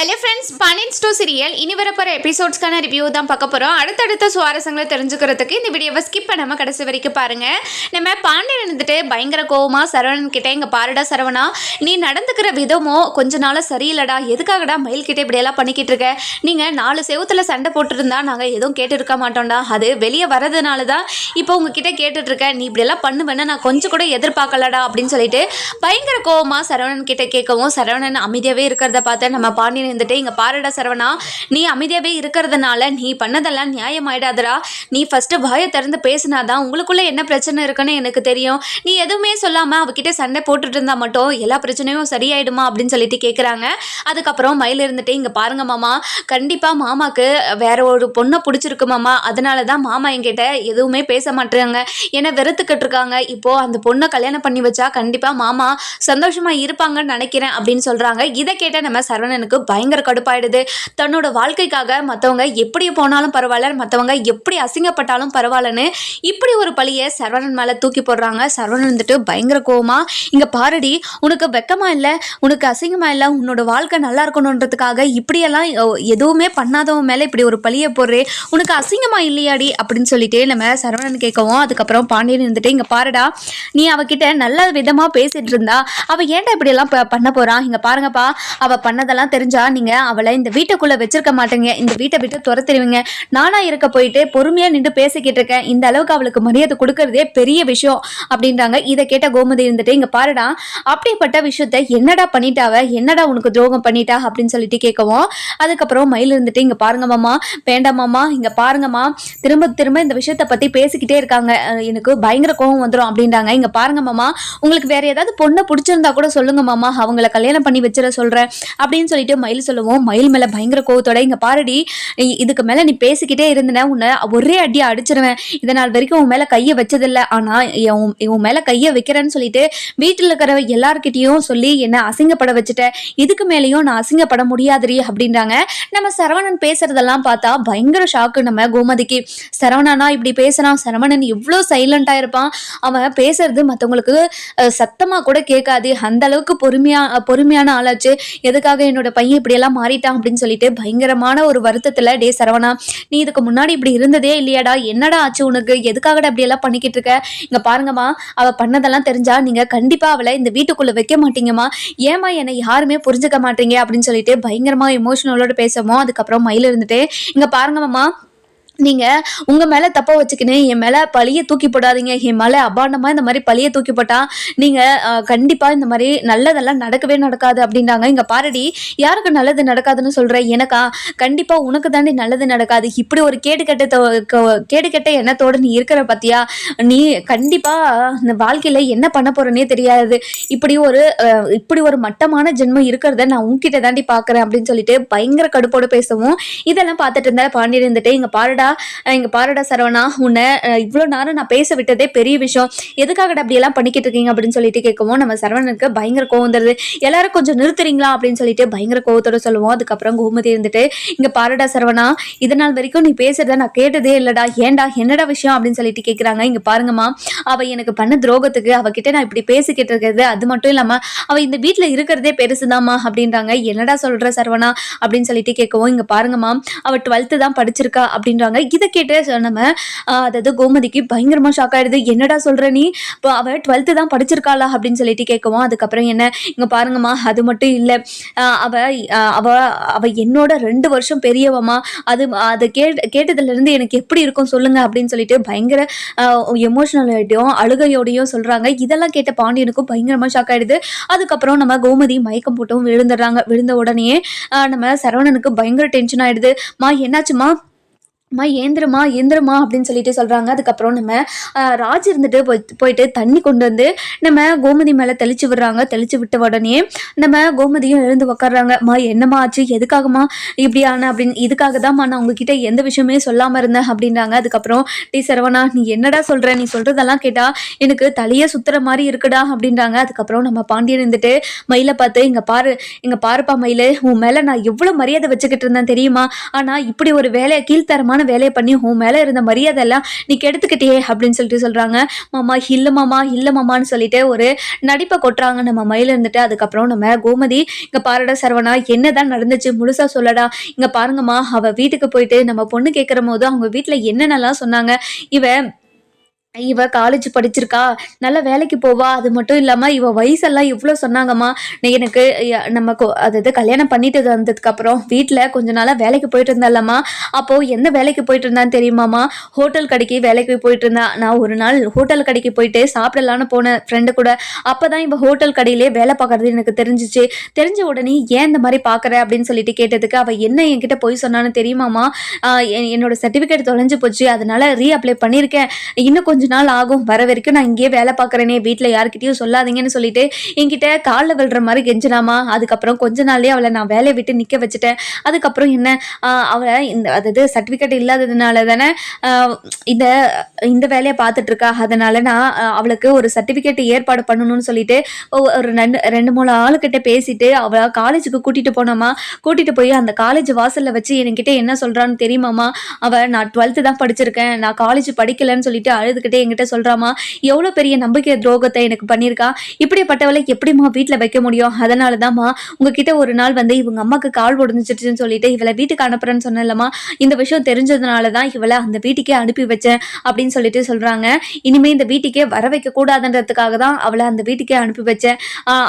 Hello friends பனின்ஸ் two serial இனி வரப்போகிற எபிசோட்ஸ்க்கான ரிவ்யூ தான் பார்க்க போகிறோம் அடுத்தடுத்த சுவாரஸ்யங்களை தெரிஞ்சுக்கிறதுக்கு இந்த வீடியோவை ஸ்கிப் பண்ணாமல் கடைசி வரைக்கும் பாருங்கள் நம்ம பாண்டியன் இருந்துட்டு பயங்கர கோவமாக சரவணன் கிட்டே இங்கே பாருடா சரவணா நீ நடந்துக்கிற விதமோ கொஞ்ச நாளாக சரியில்லடா. எதுக்காகடா மயில் கிட்டே இப்படியெல்லாம் பண்ணிக்கிட்டு இருக்க? நீங்கள் நாலு செவத்தில் சண்டை போட்டுருந்தா நாங்கள் எதுவும் கேட்டுருக்க மாட்டோம்டா. அது வெளியே வரதுனால தான் இப்போ உங்ககிட்ட கேட்டுட்டு நீ இப்படியெல்லாம் பண்ணுவேன்னு நான் கொஞ்சம் கூட எதிர்பார்க்கலடா. அப்படின்னு சொல்லிட்டு பயங்கர கோவமாக சரவணன் கிட்டே கேட்கவும் சரவணன் அமைதியாகவே இருக்கிறத பார்த்து நம்ம பாண்டியன் இருந்துட்டு இங்கே பாருடா சரவணா நீ அமைதியாகவே இருக்கிறதுனால நீ பண்ணதெல்லாம் நியாயமாயிடாதடா. நீ ஃபஸ்ட்டு வாயை திறந்து பேசினாதான் உங்களுக்குள்ளே என்ன பிரச்சனை இருக்குன்னு எனக்கு தெரியும். நீ எதுவுமே சொல்லாமல் அவகிட்ட சண்டை போட்டுட்டு இருந்தால் மட்டும் எல்லா பிரச்சனையும் சரியாயிடுமா அப்படின்னு சொல்லிட்டு கேட்குறாங்க அதுக்கப்புறம் மயில் இருந்துட்டு இங்கே பாருங்க மாமா கண்டிப்பாக மாமாக்கு வேற ஒரு பொண்ணை பிடிச்சிருக்கு மாமா. அதனால தான் மாமா என்கிட்ட எதுவுமே பேச மாட்டேறாங்க. என்னை வெறுத்துக்கிட்டு இருக்காங்க. இப்போ அந்த பொண்ணை கல்யாணம் பண்ணி வச்சா கண்டிப்பாக மாமா சந்தோஷமாக இருப்பாங்கன்னு நினைக்கிறேன் அப்படின்னு சொல்கிறாங்க இதை கேட்ட நம்ம சரவணனுக்கு பயங்கர கடுப்பாயிடுது. தன்னோட வாழ்க்கைக்காக மற்றவங்க எப்படி போனாலும் பரவாயில்ல மற்றவங்க எப்படி அசிங்கப்பட்டாலும் பரவாயில்லன்னு இப்படி ஒரு பழியை சரவணன் மேலே தூக்கி போடுறாங்க. சரவணன் வந்துட்டு பயங்கர கோவமா இங்கே பாருடி உனக்கு வெக்கமா இல்லை உனக்கு அசிங்கமா இல்லை உன்னோட வாழ்க்கை நல்லா இருக்கணுன்றதுக்காக இப்படியெல்லாம் எதுவுமே பண்ணாதவன் மேலே இப்படி ஒரு பழியை போடுறே உனக்கு அசிங்கமா இல்லையாடி? அப்படின்னு சொல்லிட்டு நம்ம சரவணன் கேட்கவும் அதுக்கப்புறம் பாண்டியன் இருந்துட்டு இங்கே பாருடா நீ அவகிட்ட நல்ல விதமாக பேசிட்டு இருந்தா அவள் ஏன்டா இப்படியெல்லாம் ப- பண்ண போகிறான் இங்கே பாருங்கப்பா அவள் பண்ணதெல்லாம் தெரிஞ்சா நீங்க அவளை இந்த வீட்டுக்குள்ள வச்சிருக்க மாட்டீங்க. இந்த வீட்டை விட்டு துரத்திடுவீங்க. நானா இருக்க போயிட்டு பொறுமையா நின்று பேசிக்கிட்டு இருக்கேன். இந்த அளவுக்கு அவளுக்கு மரியாதை கொடுக்கறதே பெரிய விஷயம் அப்படின்றாங்க. இதை கேட்ட கோமதி இருந்துட்டு இங்க பாருடா அப்படிப்பட்ட விஷயத்த என்னடா பண்ணிட்டாவ? என்னடா உனக்கு துரோகம் பண்ணிட்டா? அப்படின்னு சொல்லிட்டு கேட்கவும் அதுக்கப்புறம் மயில் இருந்துட்டு இங்க பாருங்க மாமா வேண்டாமாமா இங்கே இங்க பாருங்கம்மா திரும்ப திரும்ப இந்த விஷயத்த பத்தி பேசிக்கிட்டே இருக்காங்க. எனக்கு பயங்கர கோபம் வந்துடும் அப்படின்றாங்க. இங்க பாருங்க மாமா உங்களுக்கு வேற ஏதாவது பொண்ணை பிடிச்சிருந்தா கூட சொல்லுங்க மாமா. அவங்கள கல்யாணம் பண்ணி வச்சிட சொல்றேன். அப்படின்னு சொல்லிட்டு மயில் சொல்லுவோம். மயில் மேலே பயங்கர கோவத்தோட இங்கே பாருடி இ- இதுக்கு மேலே நீ பேசிக்கிட்டே இருந்தன உன்னை ஒரே அடியை அடிச்சிருவேன். இத நாள் வரைக்கும் உன் மேலே கையை வச்சதில்லை. ஆனால் உன் உன் மேலே கையை வைக்கிறேன்னு சொல்லிட்டு வீட்டில் இருக்கிற எல்லார்கிட்டேயும் சொல்லி என்னை அசிங்கப்பட வச்சுட்டேன் இதுக்கு மேலேயும் நான் அசிங்கப்பட முடியாதுரி அப்படின்றாங்க. நம்ம சரவணன் பேசுறதெல்லாம் பார்த்தா பயங்கர ஷாக்கு நம்ம கோமதிக்கு. சரவணனா இப்படி பேசுறான். சரவணன் இவ்வளோ சைலண்டா இருப்பான். அவன் பேசுறது மற்றவங்களுக்கு சத்தமாக கூட கேட்காது. அந்த அளவுக்கு பொறுமையா பொறுமையான ஆளாச்சு. எதுக்காக என்னோட பையன் இப்படியெல்லாம் மாறிட்டான் அப்படின்னு சொல்லிட்டு பயங்கரமான ஒரு வருத்தத்தில் டே சரவணா நீ இதுக்கு முன்னாடி இப்படி இருந்ததே இல்லையாடா? என்னடா ஆச்சு உனக்கு? எதுக்காகடா அப்படியெல்லாம் பண்ணிக்கிட்டு இருக்க? இங்கே பாருங்கம்மா அவள் பண்ணதெல்லாம் தெரிஞ்சா நீங்கள் கண்டிப்பாக அவளை இந்த வீட்டுக்குள்ளே வைக்க மாட்டீங்கம்மா. ஏமா என்னை யாருமே புரிஞ்சுக்க மாட்டீங்க? அப்படின்னு சொல்லிட்டு பயங்கரமாக எமோஷனலோட பேசமோ அதுக்கப்புறம் மயில் இருந்துட்டு இங்கே பாருங்கம்மா நீங்கள் நீங்க உங்க மேல தப்ப வச்சுக்கின்னு என் மேல பழிய தூக்கி போடாதீங்க என் மேல அபாண்டமா இந்த மாதிரி பழிய தூக்கி போட்டா நீங்க கண்டிப்பாக கண்டிப்பா இந்த மாதிரி நல்லதெல்லாம் நடக்கவே நடக்காது அப்படின்றாங்க இங்க பாரடி யாருக்கு நல்லது நடக்காதுன்னு சொல்ற? எனக்கா? கண்டிப்பா உனக்கு தாண்டி நல்லது நடக்காது. இப்படி ஒரு கேடு கெட்ட தோ- க- கேடு கெட்ட எண்ணத்தோட நீ இருக்கிற பத்தியா? நீ கண்டிப்பா இந்த வாழ்க்கையில என்ன பண்ண போறேனே தெரியாது. இப்படி ஒரு இப்படி ஒரு மட்டமான ஜென்மம் இருக்கிறத நான் உன்கிட்ட தாண்டி பாக்குறேன் அப்படின்னு சொல்லிட்டு பயங்கர கடுப்போடு பேசவும் இதெல்லாம் பார்த்துட்டு இருந்தா பாண்டியர் இருந்துட்டு இங்க பாருடா இங்க பாருடா சரவணா உன்னை இவ்வளோ இவ்வளவு நேரம் நான் பேச விட்டதே பெரிய விஷயம். எதுக்காகடா அப்படி எல்லாம் பண்ணிக்கிட்டு இருக்கீங்க அப்படின்னு சொல்லிட்டு கேட்கவும் நம்ம சரவணனுக்கு பயங்கர கோவம் தருது எல்லாரும் கொஞ்சம் நிறுத்துறீங்களா அப்படின்னு சொல்லிட்டு பயங்கர கோவத்தோட சொல்லுவோம். அதுக்கப்புறம் கோமதி இருந்துட்டு இங்க பாருடா சரவணா இது நாள் வரைக்கும் நீ பேசுறத நான் கேட்டதே இல்லடா. ஏன்டா என்னடா விஷயம் அப்படின்னு சொல்லிட்டு கேட்குறாங்க இங்க பாருங்கம்மா அவ எனக்கு பண்ண துரோகத்துக்கு அவகிட்ட நான் இப்படி பேசிக்கிட்டு இருக்கிறது அது மட்டும் இல்லாம அவ இந்த வீட்டில் இருக்கிறதே பெருசுதாம்மா அப்படின்றாங்க. என்னடா சொல்ற சரவணா அப்படின்னு சொல்லிட்டு கேட்கவும் இங்க பாருங்கம்மா அவ டுவெல்த்து தான் படிச்சிருக்கா அப்படின்றாங்க. இதை கேட்டு ச- நம்ம அதாவது கோமதிக்கு பயங்கரமா ஷாக் ஆயிடுது. என்னடா சொல்ற நீ? இப்போ அவ டுவெல்த்து தான் படிச்சிருக்காளா? அப்படின்னு சொல்லிட்டு கேட்கவும் அதுக்கப்புறம் என்ன? இங்க பாருங்கம்மா அது மட்டும் இல்லை. அவ அவள் அவ அவ என்னோட ரெண்டு வருஷம் பெரியவம்மா. அது அதை கேட் கேட்டதுல இருந்து எனக்கு எப்படி இருக்கும் சொல்லுங்க? அப்படின்னு சொல்லிட்டு பயங்கர எமோஷனலாயிட்டையும் அழுகையோடையும் சொல்றாங்க. இதெல்லாம் கேட்ட பாண்டியனுக்கும் பயங்கரமா ஷாக் ஆயிடுது. அதுக்கப்புறம் நம்ம கோமதி மயக்கம் போட்டும் விழுந்துடுறாங்க. விழுந்த உடனே நம்ம சரவணனுக்கு பயங்கர டென்ஷன் ஆயிடுது. மா என்னாச்சுமா அம்மா ஏந்திரமா ஏந்திரமா அப்படின்னு சொல்லிட்டு சொல்கிறாங்க அதுக்கப்புறம் நம்ம ராஜ் இருந்துட்டு போய்- போயிட்டு தண்ணி கொண்டு வந்து நம்ம கோமதி மேலே தெளிச்சு விடுறாங்க. தெளிச்சு விட்ட உடனே நம்ம கோமதியும் எழுந்து உக்காடுறாங்க மா என்னம்மா ஆச்சு? எதுக்காகம்மா இப்படி ஆன? அப்படின்னு இதுக்காக தான்மா நான் உங்ககிட்ட எந்த விஷயமே சொல்லாமல் இருந்தேன். அப்படின்றாங்க. அதுக்கப்புறம் டி சரவணா நீ என்னடா சொல்கிற நீ சொல்கிறதெல்லாம் கேட்டால் எனக்கு தலையே சுத்துற மாதிரி இருக்குடா. அப்படின்றாங்க. அதுக்கப்புறம் நம்ம பாண்டியன் இருந்துட்டு மயிலை பார்த்து இங்கே பாரு இங்கே பாருப்பா மயில். உன் மேலே நான் எவ்வளோ மரியாதை வச்சுக்கிட்டு இருந்தேன் தெரியுமா? ஆனால் இப்படி ஒரு வேலையை கீழ்த்தரமான முக்கியமான வேலையை பண்ணி உன் மேலே இருந்த மரியாதை எல்லாம் நீ கெடுத்துக்கிட்டே அப்படின்னு சொல்லிட்டு சொல்கிறாங்க மாமா இல்லை மாமா இல்லை மாமான்னு சொல்லிட்டு ஒரு நடிப்பை கொட்டுறாங்க. நம்ம மயில இருந்துட்டு அதுக்கப்புறம் நம்ம கோமதி இங்கே பாருடா சரவணா என்னதான் நடந்துச்சு முழுசா சொல்லடா. இங்கே பாருங்கம்மா அவள் வீட்டுக்கு போயிட்டு நம்ம பொண்ணு கேட்குற போது அவங்க வீட்டில் என்னென்னலாம் சொன்னாங்க. இவ இவ காலேஜ் படிச்சிருக்கா நல்ல வேலைக்கு போவா அது மட்டும் இல்லாமல் இவ வயசெல்லாம் இவ்வளோ சொன்னாங்கம்மா. எனக்கு நம்ம கொ- அதாவது கல்யாணம் பண்ணிட்டு வந்ததுக்கப்புறம் வீட்டில் கொஞ்ச நாளாக வேலைக்கு போயிட்டு இருந்தாலம்மா அப்போது எந்த வேலைக்கு போயிட்டு இருந்தான்னு தெரியுமாம்மா? ஹோட்டல் கடைக்கு வேலைக்கு போயிட்டு இருந்தா. நான் ஒரு நாள் ஹோட்டல் கடைக்கு போயிட்டு சாப்பிடலான்னு போன ஃப்ரெண்டு கூட. அப்போ தான் இவ ஹோட்டல் கடையிலே வேலை பார்க்கறது எனக்கு தெரிஞ்சிச்சு. தெரிஞ்ச உடனே ஏன் இந்த மாதிரி பார்க்குற அப்படின்னு சொல்லிட்டு கேட்டதுக்கு அவள் என்ன என்கிட்ட போய் சொன்னான்னு தெரியுமாம்மா? என்- என்னோட சர்டிஃபிகேட் தொலைஞ்சு போச்சு. அதனால ரீஅப்ளை பண்ணியிருக்கேன். இன்னும் கொஞ்ச நாள் ஆகும். வர வரைக்கும் நான் இங்கேயே வேலை பார்க்குறேனே வீட்டில் யார்கிட்டயும் சொல்லாதீங்கன்னு சொல்லிட்டு என்கிட்ட காலில் விழுற மாதிரி கெஞ்சினாமா. அதுக்கப்புறம் கொஞ்ச நாள்லேயே அவளை நான் வேலையை விட்டு நிற்க வச்சுட்டேன். அதுக்கப்புறம் என்ன? அவளை இந்த அதாவது சர்டிஃபிகேட் இல்லாததுனால தானே இந்த இந்த வேலையை பார்த்துட்டு இருக்கா. அதனால நான் அவளுக்கு ஒரு சர்டிஃபிகேட் ஏற்பாடு பண்ணணும்னு சொல்லிட்டு ஒ- ஒரு ரெண்டு ரெண்டு மூணு ஆளுக்கிட்ட பேசிட்டு அவளை காலேஜுக்கு கூட்டிட்டு போனோமா. கூட்டிட்டு போய் அந்த காலேஜ் வாசலில் வச்சு என்கிட்ட என்ன சொல்கிறான்னு தெரியுமாமா? அவள் நான் டுவெல்த்து தான் படிச்சிருக்கேன். நான் காலேஜ் படிக்கலைன்னு சொல்லிட்டு அழுதுகிட்டே என்கிட்ட சொல்றாமா? எவ்வளோ பெரிய நம்பிக்கை துரோகத்தை எனக்கு பண்ணியிருக்கா? இப்படிப்பட்டவளை எப்படிம்மா வீட்டில் வைக்க முடியும்? அதனால தான்மா உங்ககிட்ட ஒரு நாள் வந்து இவங்க அம்மாக்கு கால் உடஞ்சிருச்சுன்னு சொல்லிட்டு இவளை வீட்டுக்கு அனுப்புறேன்னு சொன்னலம்மா இந்த விஷயம் தெரிஞ்சதுனால தான் இவளை அந்த வீட்டுக்கே அனுப்பி வச்சேன் அப்படின்னு சொல்லிட்டு சொல்றாங்க. இனிமே இந்த வீட்டுக்கே வர வைக்க கூடாதுன்றதுக்காக தான் அவளை அந்த வீட்டுக்கே அனுப்பி வச்சேன்.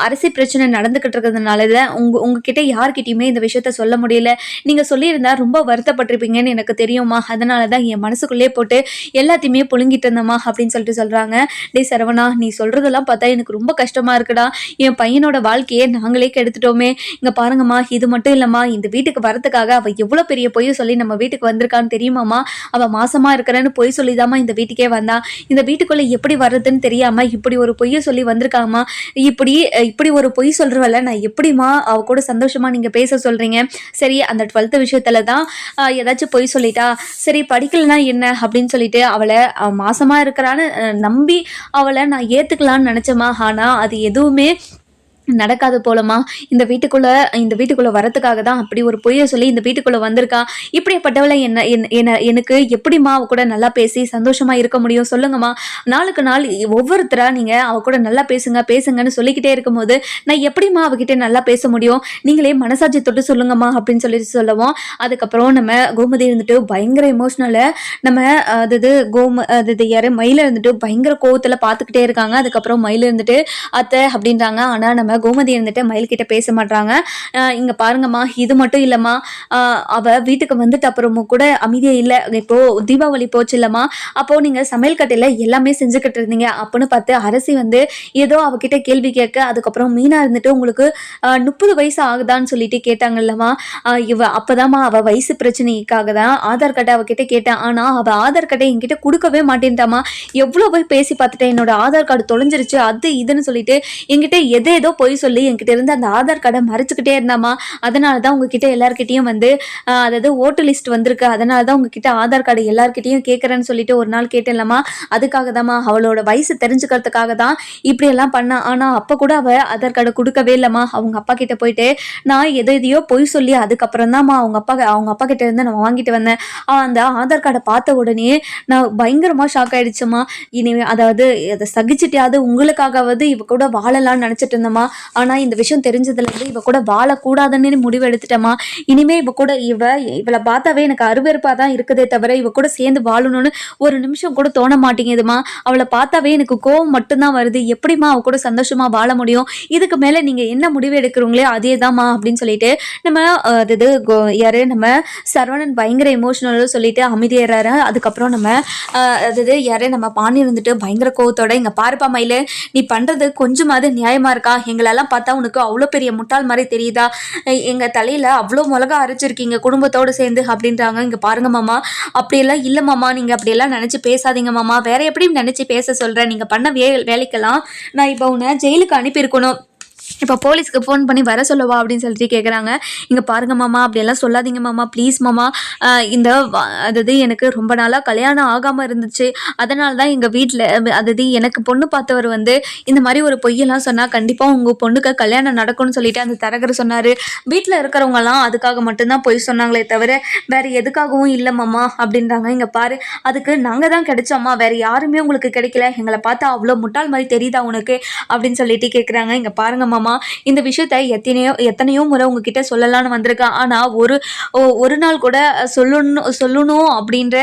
அரசு பிரச்சனை நடந்துகிட்டு இருக்கிறதுனால தான் உங்க உங்ககிட்ட யார்கிட்டயுமே இந்த விஷயத்த சொல்ல முடியல. நீங்க சொல்லியிருந்தா ரொம்ப வருத்தப்பட்டிருப்பீங்கன்னு எனக்கு தெரியுமா அதனால தான் என் மனசுக்குள்ளே போட்டு எல்லாத்தையுமே புழுங்கிட்டு இருந்தம்மா. அப்படின்னு சொல்லிட்டு சொல்கிறாங்க டேய் சரவணா நீ சொல்றதெல்லாம் பார்த்தா எனக்கு ரொம்ப கஷ்டமாக இருக்குடா. என் பையனோட வாழ்க்கையை நாங்களே கெடுத்துட்டோமே. இங்கே பாருங்கம்மா இது மட்டும் இல்லைம்மா. இந்த வீட்டுக்கு வரதுக்காக அவள் எவ்வளோ பெரிய பொய் சொல்லி நம்ம வீட்டுக்கு வந்திருக்கான்னு தெரியுமாம்மா? அவள் மாசமாக இருக்கிறேன்னு பொய் சொல்லிதாம்மா இந்த வீட்டுக்கே வந்தா. இந்த வீட்டுக்குள்ளே எப்படி வர்றதுன்னு தெரியாமல் இப்படி ஒரு பொய்யை சொல்லி வந்திருக்காமா இப்படி இப்படி ஒரு பொய் சொல்கிறவள நான் எப்படிம்மா அவ கூட சந்தோஷமாக நீங்கள் பேச சொல்கிறீங்க சரி அந்த டுவெல்த்து விஷயத்துல தான் ஏதாச்சும் பொய் சொல்லிட்டா. சரி படிக்கலனா என்ன? அப்படின்னு சொல்லிட்டு அவளை மாசமாக இருக்கிறான்னு நம்பி அவளை நான் ஏத்துக்கலாம்னு நினச்சேம்மா. ஆனால் அது எதுவுமே நடக்காது போலமா இந்த வீட்டுக்குள்ள இந்த வீட்டுக்குள்ள வரதுக்காக தான் அப்படி ஒரு பொய்யை சொல்லி இந்த வீட்டுக்குள்ள வந்திருக்கா? இப்படிப்பட்டவளை என்ன என்ன- எனக்கு எப்படிம்மா அவ கூட நல்லா பேசி சந்தோஷமா இருக்க முடியும்? சொல்லுங்கம்மா. நாளுக்கு நாள் ஒவ்வொருத்தரா நீங்க அவ கூட நல்லா பேசுங்க பேசுங்கன்னு சொல்லிக்கிட்டே இருக்கும்போது நான் எப்படிம்மா அவகிட்ட நல்லா பேச முடியும்? நீங்களே மனசாட்சி தொட்டு சொல்லுங்கம்மா அப்படின்னு சொல்லிட்டு சொல்லுவோம். அதுக்கப்புறம் நம்ம கோமதி இருந்துட்டு பயங்கர எமோஷ்னலு நம்ம அதாவது கோம அதாவது யார் மயில இருந்துட்டு பயங்கர கோவத்துல பார்த்துக்கிட்டே இருக்காங்க. அதுக்கப்புறம் மயில் இருந்துட்டு அத்தை அப்படின்றாங்க. ஆனா நம்ம கோமதி இருந்துட்டு மயில் கிட்ட பேச மாட்டாங்க இங்கே பாருங்கம்மா இது மட்டும் இல்லைம்மா. அவள் வீட்டுக்கு வந்துட்டு அப்புறமும் கூட அமைதியே இல்லை. இப்போது தீபாவளி போச்சு இல்லைம்மா அப்போது நீங்கள் சமையல் கட்டையில் எல்லாமே செஞ்சுக்கிட்டு இருந்தீங்க. அப்படின்னு பார்த்து அரசி வந்து ஏதோ அவகிட்ட கேள்வி கேட்க அதுக்கப்புறம் மீனா இருந்துட்டு உங்களுக்கு முப்பது வயசு ஆகுதான்னு சொல்லிட்டு கேட்டாங்கல்லம்மா. ஆஹ் இவ அப்போதாம்மா அவள் வயசு பிரச்சனைக்காக தான் ஆதார் கார்டை அவகிட்ட கேட்டேன். ஆனால் அவள் ஆதார் கார்டை என்கிட்ட கொடுக்கவே மாட்டேன்ட்டாம்மா. எவ்வளோ போய் பேசி பார்த்துட்டேன். என்னோட ஆதார் கார்டு தொலைஞ்சிருச்சு. அது இதுன்னு சொல்லிட்டு என்கிட்ட எதை ஏதோ பொய் சொல்லி என்கிட்ட இருந்து அந்த ஆதார் கார்டை மறைச்சிக்கிட்டே இருந்தாமா அதனால தான் உங்ககிட்ட எல்லார்கிட்டயும் வந்து அதாவது ஓட்டு லிஸ்ட் வந்திருக்கு. அதனால தான் உங்ககிட்ட ஆதார் கார்டு எல்லார்கிட்டயும் கேட்குறேன்னு சொல்லிட்டு ஒரு நாள் கேட்டேன்லம்மா. அதுக்காக தாம்மா அவளோட வயசு தெரிஞ்சுக்கிறதுக்காக தான் இப்படி எல்லாம் பண்ணா. ஆனால் அப்போ கூட அவள் ஆதார் கார்டு கொடுக்கவே இல்லைம்மா. அவங்க அப்பா கிட்ட போயிட்டு நான் எதை எதையோ பொய் சொல்லி அதுக்கப்புறம் தான்மா அவங்க அப்பா அவங்க அப்பா கிட்ட இருந்து நான் வாங்கிட்டு வந்தேன். அந்த ஆதார் கார்டை பார்த்த உடனே நான் பயங்கரமாக ஷாக் ஆயிடுச்சுமா இனி அதாவது அதை சகிச்சுட்டியாவது உங்களுக்காகவது இவ கூட வாழலாம்னு நினச்சிட்டு இருந்தேம்மா. ஆனா இந்த விஷயம் தெரிஞ்சதுல இருந்து இவ கூட வாழக்கூடாதுன்னு முடிவு எடுத்துட்டேம்மா இனிமே இவ கூட இவ இவளை பார்த்தாவே எனக்கு அருவருப்பா தான் இருக்குதே தவிர இவ கூட சேர்ந்து வாழணும்னு ஒரு நிமிஷம் கூட தோண மாட்டேங்குதுமா அவளை பார்த்தாவே எனக்கு கோவம் மட்டும்தான் வருது. எப்படிம்மா அவ கூட சந்தோஷமா வாழ முடியும்? இதுக்கு மேல நீங்க என்ன முடிவு எடுக்கிறீங்களோ அதே தாம்மா அப்படின்னு சொல்லிட்டு நம்ம அது இது கோ- யாரு நம்ம சரவணன் பயங்கர எமோஷனல் சொல்லிட்டு அமைதியேறாரு அதுக்கப்புறம் நம்ம அஹ், அது யாரு நம்ம பாண்டி இருந்துட்டு பயங்கர கோவத்தோட இங்க பாருப்பா மயில நீ பண்றது கொஞ்சமாவது நியாயமா இருக்கா? எங்களெல்லாம் பார்த்தா உனக்கு அவ்வளோ பெரிய முட்டாள் மாதிரி தெரியுதா? எங்கள் தலையில் அவ்வளோ மிளகா அரைச்சிருக்கீங்க குடும்பத்தோடு சேர்ந்து அப்படின்றாங்க. இங்கே பாருங்க மாமா. அப்படியெல்லாம் இல்லை மாமா. நீங்கள் அப்படியெல்லாம் நினச்சி பேசாதீங்க மாமா. வேற எப்படி நினச்சி பேச சொல்கிறேன் நீங்கள் பண்ண வே வேலைக்கெல்லாம் நான் இப்போ உன்னை ஜெயிலுக்கு அனுப்பியிருக்கணும். இப்போ போலீஸ்க்கு ஃபோன் பண்ணி வர சொல்லவா அப்படின்னு சொல்லிட்டு கேட்குறாங்க இங்கே பாருங்க மாமா அப்படியெல்லாம் சொல்லாதீங்க மாமா. ப்ளீஸ் மாமா இந்த அதாவது எனக்கு ரொம்ப நாளாக கல்யாணம் ஆகாமல் இருந்துச்சு. அதனால தான் எங்கள் வீட்டில் அதாவது எனக்கு பொண்ணு பார்த்தவர் வந்து இந்த மாதிரி ஒரு பொய்யெல்லாம் சொன்னால் கண்டிப்பாக உங்கள் பொண்ணுக்கு கல்யாணம் நடக்கும்னு சொல்லிட்டு அந்த தரகர் சொன்னார். வீட்டில் இருக்கிறவங்கலாம் அதுக்காக மட்டும்தான் பொய் சொன்னாங்களே தவிர வேறு எதுக்காகவும் இல்லை மாமா அப்படின்றாங்க. இங்கே பாரு அதுக்கு நாங்கள் தான் கிடைச்சோம்மா வேறு யாருமே உங்களுக்கு கிடைக்கல. எங்களை பார்த்தா அவ்வளோ முட்டாள் மாதிரி தெரியுதா உனக்கு? அப்படின்னு சொல்லிட்டு கேட்குறாங்க இங்கே பாருங்க மாமா இந்த விஷயத்த எத்தனையோ எத்தனையோ முறை உங்ககிட்ட சொல்லலாம்னு வந்திருக்கேன் ஆனால் ஒரு ஒரு நாள் கூட சொல்லணும் சொல்லணும் அப்படின்ற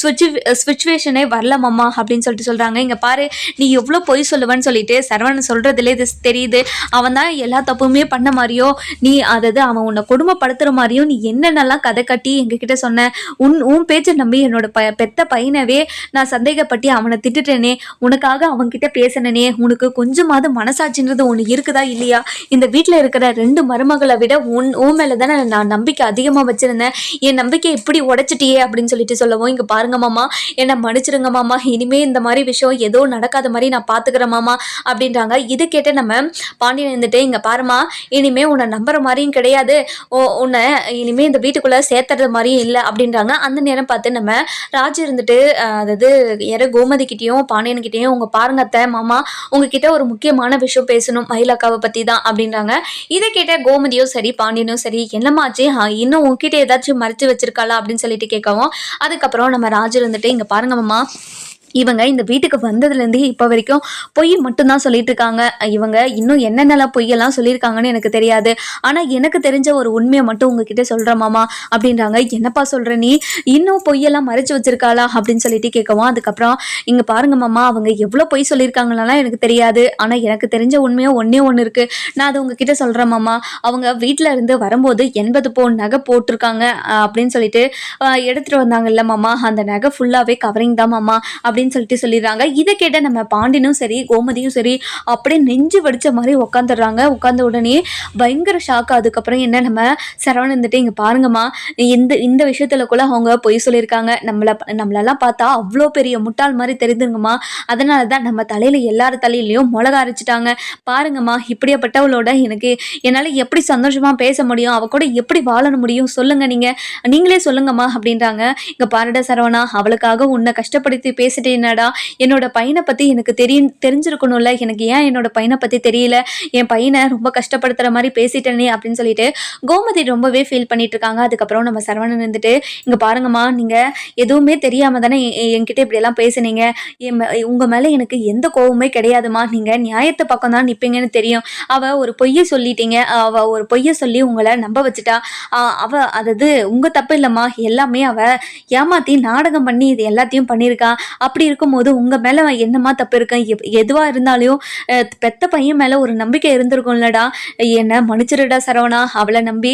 சுவிச்சு சுச்சுவேஷனே வரல மம்மா அப்படின்னு சொல்லிட்டு சொல்கிறாங்க இங்கே பாரு நீ எவ்வளோ பொய் சொல்லுவேன்னு சொல்லிட்டு சரவணன் சொல்கிறதுல இது தெரியுது. அவன் தான் எல்லா தப்புமே பண்ண மாதிரியோ நீ அதாவது அவன் உன்னை கொடுமைப்படுத்துகிற மாதிரியும் நீ என்னென்னலாம் கதை கட்டி எங்ககிட்ட சொன்ன உன் உன் பேச்சை நம்பி என்னோட ப பெத்த பையனவே நான் சந்தேகப்பட்டு அவனை திட்டுட்டேனே உனக்காக அவன்கிட்ட பேசினனே உனக்கு கொஞ்சமாவது மனசாட்சின்றது ஒன்று இருக்குதா இல்லை இல்லையா? இந்த வீட்டில் இருக்கிற ரெண்டு மருமகளை விட உன் உன் மேலே தானே நான் நம்பிக்கை அதிகமாக வச்சுருந்தேன். என் நம்பிக்கை இப்படி உடைச்சிட்டியே அப்படின்னு சொல்லிட்டு சொல்லவும் இங்கே பாருங்க மாமா என்னை மன்னிச்சிடுங்க மாமா இனிமே இந்த மாதிரி விஷயம் ஏதோ நடக்காத மாதிரி நான் பார்த்துக்கிறேன் மாமா அப்படின்றாங்க. இதை கேட்ட நம்ம பாண்டியன் இருந்துட்டு இங்கே பாருமா இனிமே உன்னை நம்புற மாதிரியும் கிடையாது. ஓ உன்னை இனிமே இந்த வீட்டுக்குள்ளே சேர்த்துறது மாதிரியும் இல்லை அப்படின்றாங்க. அந்த நேரம் பார்த்து நம்ம ராஜ் இருந்துட்டு அதாவது யாரோ கோமதி கிட்டேயும் பாண்டியன் கிட்டேயும் உங்கள் பாருங்க அத்தை மாமா உங்ககிட்ட ஒரு முக்கியமான விஷயம் பேசணும் மயிலாக்காவை பற்றி பத்தி தான் அப்படின்றாங்க. இதை கேட்ட கோமதியும் சரி பாண்டியனும் சரி என்னமாச்சு இன்னும் உங்ககிட்ட ஏதாச்சும் மறைச்சு வச்சிருக்காளா அப்படின்னு சொல்லிட்டு கேட்கவும் அதுக்கப்புறம் நம்ம ராஜர் இருந்துட்டு இங்க பாருங்க மாமா இவங்க இந்த வீட்டுக்கு வந்ததுலேருந்தே இப்போ வரைக்கும் பொய் மட்டும்தான் சொல்லிட்டு இருக்காங்க இவங்க இன்னும் என்னென்னலாம் பொய்யெல்லாம் சொல்லியிருக்காங்கன்னு எனக்கு தெரியாது. ஆனால் எனக்கு தெரிஞ்ச ஒரு உண்மையை மட்டும் உங்ககிட்ட சொல்கிறேன் மாமா அப்படின்றாங்க. என்னப்பா சொல்கிற நீ? இன்னும் பொய்யெல்லாம் மறைச்சு வச்சிருக்காளா? அப்படின்னு சொல்லிட்டு கேட்கவும் அதுக்கப்புறம் இங்கே பாருங்க மாமா அவங்க எவ்வளோ பொய் சொல்லியிருக்காங்கலாம் எனக்கு தெரியாது. ஆனால் எனக்கு தெரிஞ்ச உண்மையாக ஒன்றே ஒன்று இருக்குது நான் அது உங்ககிட்ட சொல்கிறேன் மாமா. அவங்க வீட்டில் இருந்து வரும்போது எண்பது பவுன் நகை போட்டிருக்காங்க. அப்படின்னு சொல்லிட்டு எடுத்துகிட்டு வந்தாங்கல்ல மாமா. அந்த நகை ஃபுல்லாகவே கவரிங் தான் மாமா. அப்படின்னு சொல்லிட்டு சொல்லிடுறாங்க. இதை கேட்ட நம்ம பாண்டியனும் சரி கோமதியும் சரி அப்படியே நெஞ்சு வடிச்ச மாதிரி உட்காந்துடுறாங்க உட்காந்த உடனே பயங்கர ஷாக் அதுக்கப்புறம் என்ன நம்ம சரவணன் இருந்துட்டு இங்கே பாருங்கம்மா இந்த இந்த விஷயத்துல கூட அவங்க பொய் சொல்லியிருக்காங்க. நம்மளை நம்மளெல்லாம் பார்த்தா அவ்வளோ பெரிய முட்டாள் மாதிரி தெரிந்துங்கம்மா அதனால தான் நம்ம தலையில் எல்லார் தலையிலையும் மிளகா அரைச்சிட்டாங்க. பாருங்கம்மா இப்படியாப்பட்டவளோட எனக்கு என்னால் எப்படி சந்தோஷமாக பேச முடியும்? அவ கூட எப்படி வாழ முடியும்? சொல்லுங்க நீங்கள் நீங்களே சொல்லுங்கம்மா அப்படின்றாங்க. இங்கே பாருடா சரவணா அவளுக்காக உன்னை கஷ்டப்படுத்தி பேசிட்டு என்னடா என்னோட பையனை பற்றி எனக்கு தெரியும் தெரிஞ்சிருக்கணும்ல எனக்கு ஏன் என்னோட பையனை பற்றி தெரியல? என் பையனை ரொம்ப கஷ்டப்படுத்துகிற மாதிரி பேசிட்டேனே அப்படின்னு சொல்லிட்டு கோமதி ரொம்பவே ஃபீல் பண்ணிட்டு இருக்காங்க அதுக்கப்புறம் நம்ம சரவணன் இருந்துட்டு இங்கே பாருங்கம்மா நீங்கள் எதுவுமே தெரியாமல் தானே என்கிட்ட இப்படியெல்லாம் பேசுனீங்க. என் உங்க மேலே எனக்கு எந்த கோவமே கிடையாதுமா நீங்கள் நியாயத்தை பக்கம் தான் நிற்பீங்கன்னு தெரியும். அவள் ஒரு பொய்யை சொல்லிட்டீங்க. அவள் ஒரு பொய்யை சொல்லி உங்களை நம்ப வச்சுட்டா. அவள் அவ அதாவது உங்கள் தப்பு இல்லைம்மா. எல்லாமே அவள் ஏமாற்றி நாடகம் பண்ணி இது எல்லாத்தையும் பண்ணியிருக்கா. அப்படி இருக்கும்போது உங்கள் மேலே என்னம்மா தப்பு இருக்கேன் எதுவாக எதுவா இருந்தாலும் பெத்த பையன் மேலே ஒரு நம்பிக்கை இருந்திருக்கும்லடா. என்னை மன்னிச்சிருடா சரவணா. அவளை நம்பி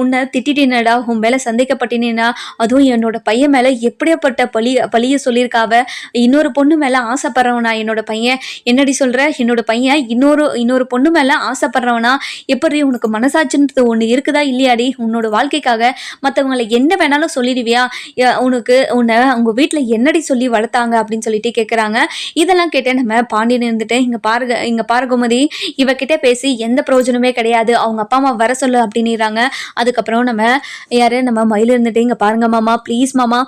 உன்னை திட்டினேடா உன் மேலே சந்தேகப்பட்டினேனா. அதுவும் என்னோட பையன் மேலே எப்படியாப்பட்ட பழி பழிய சொல்லியிருக்காவ. இன்னொரு பொண்ணு மேலே ஆசைப்படுறவனா என்னோட பையன். என்னடி சொல்கிற என்னோட பையன் இன்னொரு இன்னொரு பொண்ணு மேலே ஆசைப்படுறவனா. எப்படி உனக்கு மனசாட்சின்றது ஒன்று இருக்குதா இல்லையாடி? உன்னோட வாழ்க்கைக்காக மற்றவங்களை என்ன வேணாலும் சொல்லிடுவியா? உனக்கு உன்னை உங்கள் வீட்டில் என்னடி சொல்லி வளர்த்தாங்க? அப்படின்னு சொல்லிட்டு கேட்குறாங்க இதெல்லாம் கேட்டு நம்ம பாண்டியன் இருந்துட்டு இங்கே பாருங்க இங்கே பாருகுமதி இவகிட்ட பேசி எந்த பிரயோஜனமே கிடையாது. அவங்க அப்பா அம்மா வர சொல்லு அப்படின்னுறாங்க. அதுக்கப்புறம் நம்ம யாரு? நம்ம மயில் இருந்துட்டு இங்கே பாருங்க மாமா ப்ளீஸ் மாமா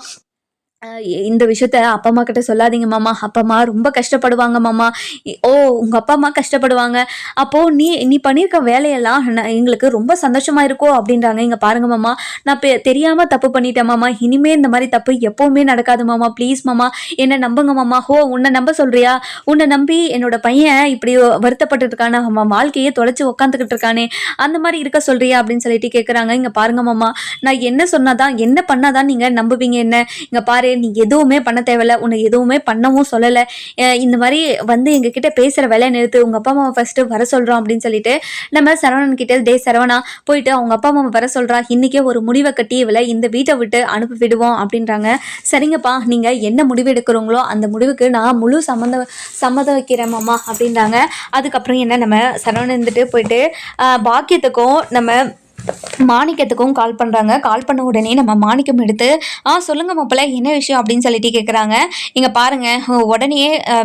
இந்த விஷயத்த அப்பா அம்மா கிட்ட சொல்லாதீங்க மாமா. அப்பா அம்மா ரொம்ப கஷ்டப்படுவாங்க மாமா. இ- ஓ உங்க அப்பா அம்மா கஷ்டப்படுவாங்க. அப்போ நீ நீ பண்ணியிருக்க வேலையெல்லாம் எங்களுக்கு ரொம்ப சந்தோஷமா இருக்கோ அப்படின்றாங்க. இங்க பாருங்க மாமா. நான் பெ- தெரியாம தப்பு பண்ணிட்டேன் மாமா. இனிமே இந்த மாதிரி தப்பு எப்பவுமே நடக்காது மாமா. ப்ளீஸ் மாமா. என்ன நம்புங்க மாமா. ஹோ உன்னை நம்ப சொல்றியா? உன்னை நம்பி என்னோட பையன் இப்படி வருத்தப்பட்டு இருக்கானே அவன் வாழ்க்கையே தொலைச்சு உக்காந்துக்கிட்டு இருக்கானே அந்த மாதிரி இருக்க சொல்றியா அப்படின்னு சொல்லிட்டு கேட்குறாங்க இங்க பாருங்க மாமா. நான் என்ன சொன்னாதான் என்ன பண்ணாதான் நீங்க நம்புவீங்க என்ன? இங்க பாரு நீ எதுவுமே பண்ண தேவையில்ல உன்னை எதுவுமே பண்ணவும் சொல்லலை. இந்த மாதிரி வந்து எங்ககிட்ட பேசுகிற வேலையை நிறுத்து உங்கள் அப்பா அம்மாவை ஃபஸ்ட்டு வர சொல்கிறோம் அப்படின்னு சொல்லிட்டு நம்ம சரவணன் கிட்ட டே சரவணா போயிட்டு அவங்க அப்பா அம்மாவை வர சொல்கிறா இன்றைக்கே ஒரு முடிவை கட்டி இவளை இந்த வீட்டை விட்டு அனுப்பி விடுவோம் அப்படின்றாங்க. சரிங்கப்பா நீங்கள் என்ன முடிவு எடுக்கிறோங்களோ அந்த முடிவுக்கு நான் முழு சம்மந்த சம்மதம் வைக்கிறேன் மாமா அப்படின்றாங்க. அதுக்கப்புறம் என்ன நம்ம சரவணன் இருந்துட்டு போயிட்டு பாக்கியத்துக்கும் நம்ம மாணிக்கத்துக்கும் கால் பண்ணுறாங்க கால் பண்ண உடனே நம்ம மாணிக்கம் எடுத்து ஆ சொல்லுங்கள் மாப்பிள்ள என்ன விஷயம்? அப்படின்னு சொல்லிட்டு கேட்குறாங்க இங்கே பாருங்கள் உடனே